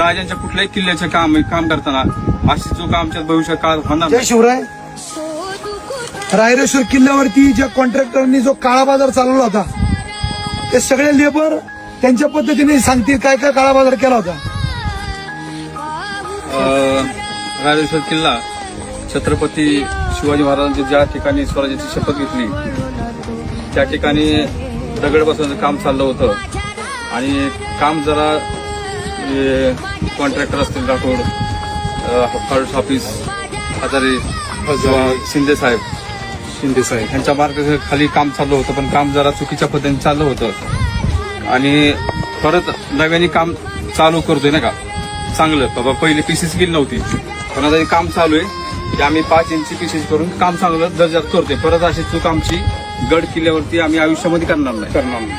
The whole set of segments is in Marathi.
राजांच्या कुठल्याही किल्ल्याचे काम काम करताना अशी चूक आमच्या भविष्यात काळात होणार जय. शिवराय. रायरेश्वर किल्ल्यावरती ज्या कॉन्ट्रॅक्टरनी जो काळा बाजार चालवला होता ते सगळे लेबर त्यांच्या पद्धतीने सांगतील काय काय काळा बाजार केला होता. अं, राजेश्वर किल्ला छत्रपती शिवाजी महाराजांची ज्या ठिकाणी स्वराज्याची शपथ घेतली त्या ठिकाणी दगड बसवण्याचं काम चाललं होतं. आणि काम जरा कॉन्ट्रॅक्टर असतील राठोड फॉरेस्ट ऑफिस हजारे किंवा शिंदे साहेब. शिंदे साहेब. यांच्या मार्गदर्शनाखाली काम चालू होतं पण काम जरा चुकीच्या पद्धतीने चाललं होतं. आणि परत नव्याने काम चालू करतोय ना का? चांगलं. बाबा पहिले पीसीस गेली नव्हती. पण आता हे काम चालू आहे. की आम्ही पाच इंची पीसीस करून काम चांगलं दर्जात करतोय. परत अशी चूक आमची गड किल्ल्यावरती आम्ही आयुष्यामध्ये करणार नाही. करणार नाही.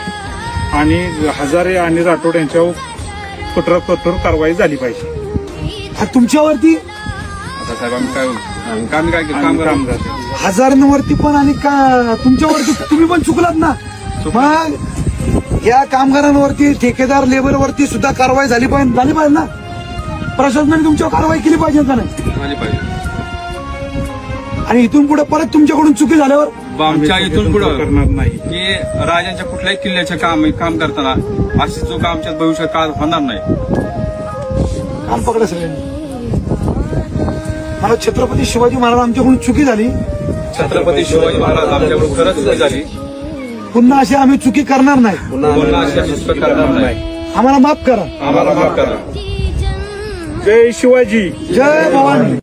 आणि हजारे आणि राठोड यांच्यावर कठोर कठोर कारवाई झाली पाहिजे. हा तुमच्यावरती? आता साहेब आम्ही काय आम्ही काय केलं काम आणि करा? कामगार हजारांवरती पण आणि का तुमच्यावरती तुम्ही पण चुकलात ना. मग या कामगारांवरती ठेकेदार लेबरवरती सुद्धा कारवाई झाली पाहिजे झाली पाहिजे ना? प्रशासनाने तुमच्यावर कारवाई केली पाहिजे का नाही? झाली पाहिजे. आणि इथून पुढे परत तुमच्याकडून चुकी झाल्यावर आमच्या आम्ही इथून पुढं करणार नाही. की राजांच्या कुठल्याही किल्ल्याचे काम काम करताना अशी चूक आमच्या भविष्यात काळात होणार नाही. काम पकडा सगळ्यांनी मला छत्रपती शिवाजी महाराज आमच्याकडून चुकी झाली. छत्रपती शिवाजी महाराज आमच्याकडून खरंच चूक झाली. पुन्हा अशी आम्ही चुकी करणार नाही. पुन्हा अशी चूक करणार नाही. आम्हाला माफ करा. आम्हाला माफ करा. जय शिवाजी. जय भवानी.